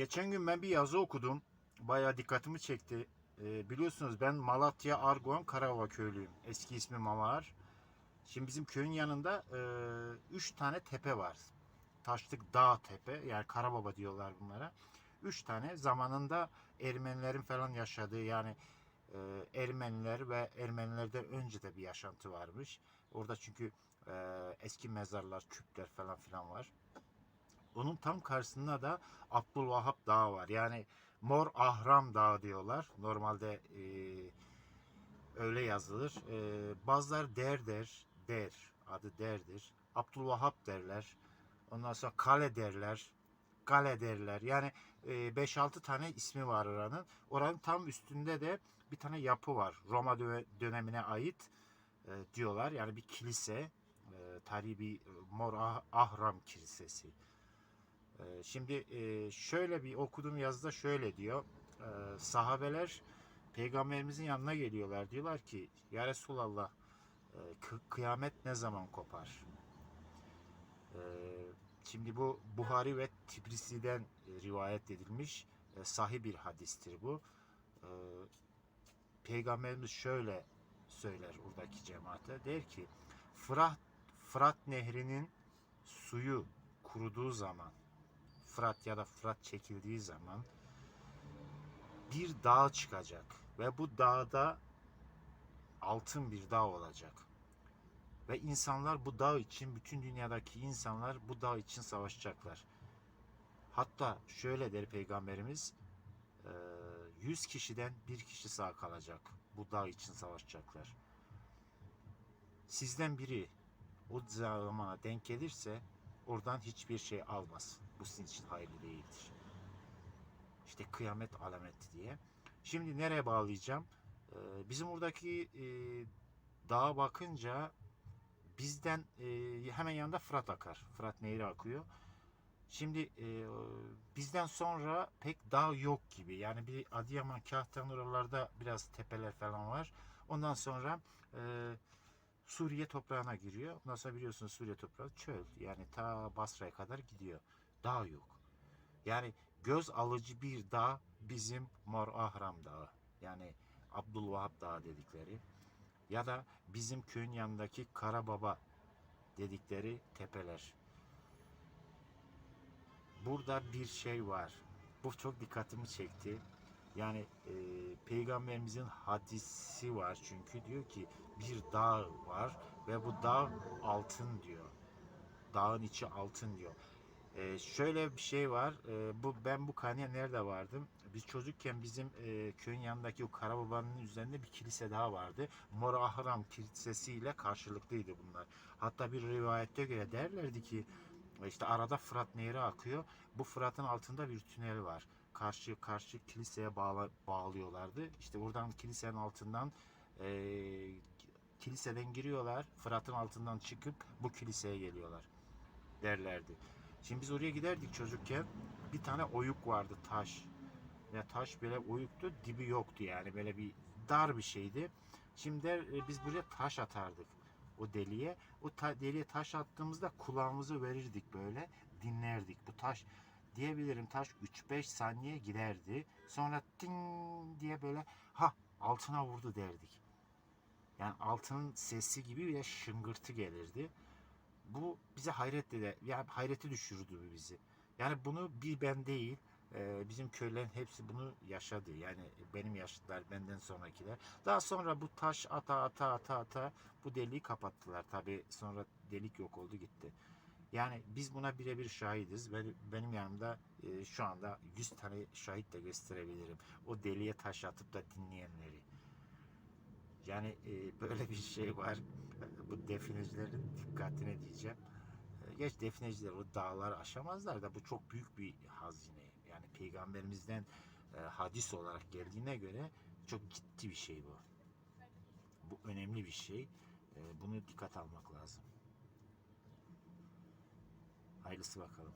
Geçen gün ben bir yazı okudum. Bayağı dikkatimi çekti. Ee, biliyorsunuz ben Malatya Arguan Karava köylüyüm. Eski ismi Mamaar. Şimdi bizim köyün yanında e, üç tane tepe var. Taşlık Dağ Tepe yani Karababa diyorlar bunlara. Üç tane zamanında Ermenilerin falan yaşadığı yani e, Ermeniler ve Ermenilerden önce de bir yaşantı varmış. Orada çünkü e, eski mezarlar, küpler falan filan var. Onun tam karşısında da Abdülvahap Dağı var. Yani Mor Ahram Dağı diyorlar. Normalde e, öyle yazılır. E, bazıları der der, der, adı derdir. Abdülvahap derler. Ondan sonra kale derler. Kale derler. Yani e, 5-6 tane ismi var oranın. Oranın tam üstünde de bir tane yapı var. Roma dö- dönemine ait e, diyorlar. Yani bir kilise. E, tarihi bir e, Mor Ah- Ahram Kilisesi. Ee, Şimdi e, şöyle bir okuduğum yazıda şöyle diyor. Ee, Sahabeler peygamberimizin yanına geliyorlar. Diyorlar ki ya Resulallah e, kı- kıyamet ne zaman kopar? Ee, Şimdi bu Buhari ve Tibrisi'den e, rivayet edilmiş sahih bir hadistir bu. Peygamberimiz şöyle söyler oradaki cemaate. Der ki Fırat, Fırat nehrinin suyu kuruduğu zaman Fırat ya da Fırat çekildiği zaman bir dağ çıkacak ve bu dağda altın bir dağ olacak. Ve insanlar bu dağ için, bütün dünyadaki insanlar bu dağ için savaşacaklar. Hatta şöyle der Peygamberimiz, eee, 100 kişiden bir kişi sağ kalacak. Bu dağ için savaşacaklar. Sizden biri o zamana denk gelirse oradan hiçbir şey almaz. Bu sizin için hayırlı değildir. İşte kıyamet alameti diye. Şimdi nereye bağlayacağım? Ee, bizim buradaki e, dağa bakınca bizden e, hemen yanında Fırat akar. Fırat Nehri akıyor. Şimdi e, bizden sonra pek dağ yok gibi. Yani bir Adıyaman, Kahtan oralarda biraz tepeler falan var. Ondan sonra e, Suriye toprağına giriyor. Ondan sonra biliyorsunuz Suriye toprağı çöl. Yani ta Basra'ya kadar gidiyor. Dağ yok. Yani göz alıcı bir dağ bizim Mor Ahram Dağı. Yani Abdülvahap Dağı dedikleri. Ya da bizim köyün yanındaki Karababa dedikleri tepeler. Burada bir şey var. Bu çok dikkatimi çekti. Yani e, peygamberimizin hadisi var çünkü diyor ki bir dağ var ve bu dağ altın diyor. Dağın içi altın diyor. E, şöyle bir şey var. E, bu ben bu kanıya nerede vardım? Biz çocukken bizim e, köyün yanındaki o Karababa'nın üzerinde bir kilise daha vardı. Mor Ahram Kilisesi ile karşılıklıydı bunlar. Hatta bir rivayette göre derlerdi ki işte arada Fırat Nehri akıyor. Bu Fırat'ın altında bir tünel var. Karşı karşı kiliseye bağla, bağlıyorlardı. İşte buradan kilisenin altından e, kiliseden giriyorlar. Fırat'ın altından çıkıp bu kiliseye geliyorlar derlerdi. Şimdi biz oraya giderdik çocukken. Bir tane oyuk vardı taş. Ya taş böyle oyuktu, dibi yoktu yani böyle bir dar bir şeydi. Şimdi e, biz buraya taş atardık o deliğe. O ta- deliğe taş attığımızda kulağımızı verirdik böyle dinlerdik. Bu taş diyebilirim taş 3-5 saniye giderdi. Sonra ting diye böyle ha altına vurdu derdik. Yani altının sesi gibi bir şıngırtı gelirdi. Bu bize hayret de yani hayrete düşürdü bizi. Yani bunu bir ben değil bizim köylerin hepsi bunu yaşadı. Yani benim yaşlılar, benden sonrakiler. Daha sonra bu taş ata ata ata ata bu deliği kapattılar. Tabi sonra delik yok oldu gitti. Yani biz buna birebir şahidiz. Ve benim yanımda e, şu anda 100 tane şahit de gösterebilirim. O deliğe taş atıp da dinleyenleri. Yani e, böyle bir şey var. Bu definecilerin dikkatine diyeceğim. Geç defineciler o dağları aşamazlar da bu çok büyük bir hazine. Yani peygamberimizden e, hadis olarak geldiğine göre çok ciddi bir şey bu. Bu önemli bir şey. E, bunu dikkat almak lazım. Hayırlısı bakalım.